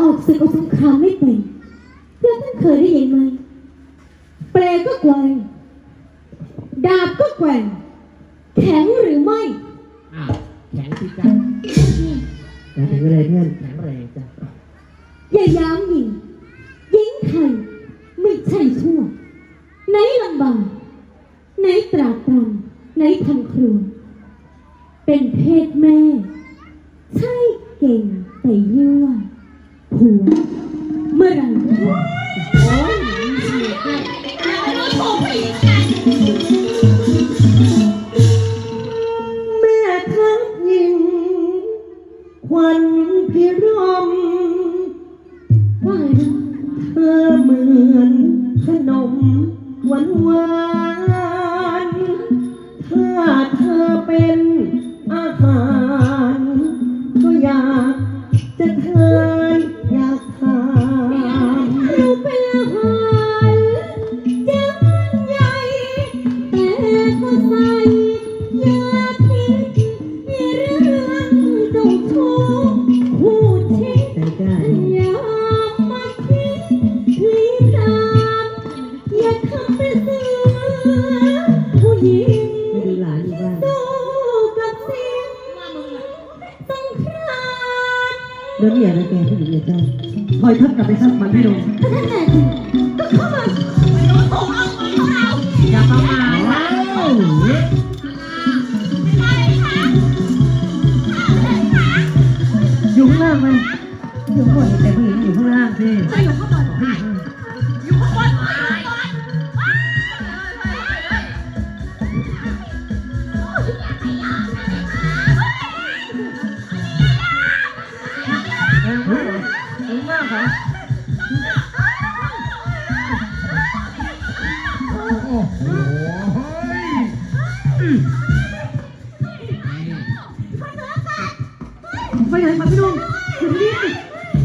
ออกศึกออกสงครามไม่เป็นแล้วท่านเคยได้ยินไหมเปลก็ไกวดาบก็แกว่งแข็งหรือไม่อ้าวแข็งสิจ้ะมาถึงอะไรเพื่อนแข็งแรงจ้ะอย่าย้ำยิงยิงไทยไม่ใช่ชั่ว ไหนลำบากไหนตรากตรำไหนทำครัว เป็นเพศแม่ ใช่เก่งแต่ยั่ว ผัวเมื่อไหรโอ้ยเสียงด้วยแม่ทัพยิงควันพิรม ว่าไงนะ เธอเหมือนขนมหวานหวาน แล้วเนี่ยนะแกผู้หญิงเนี่ยเจ้าคอยทับกลับไปทับมันให้ลง อยู่ข้างบนแต่ผู้หญิงอยู่ข้างล่างสิจะอยู่ข้างบนเออเฮ้ยข้างล่างเหรอโอ้โหไปไหนมาพี่นุ่มอยู่ที่นี่ไปตาม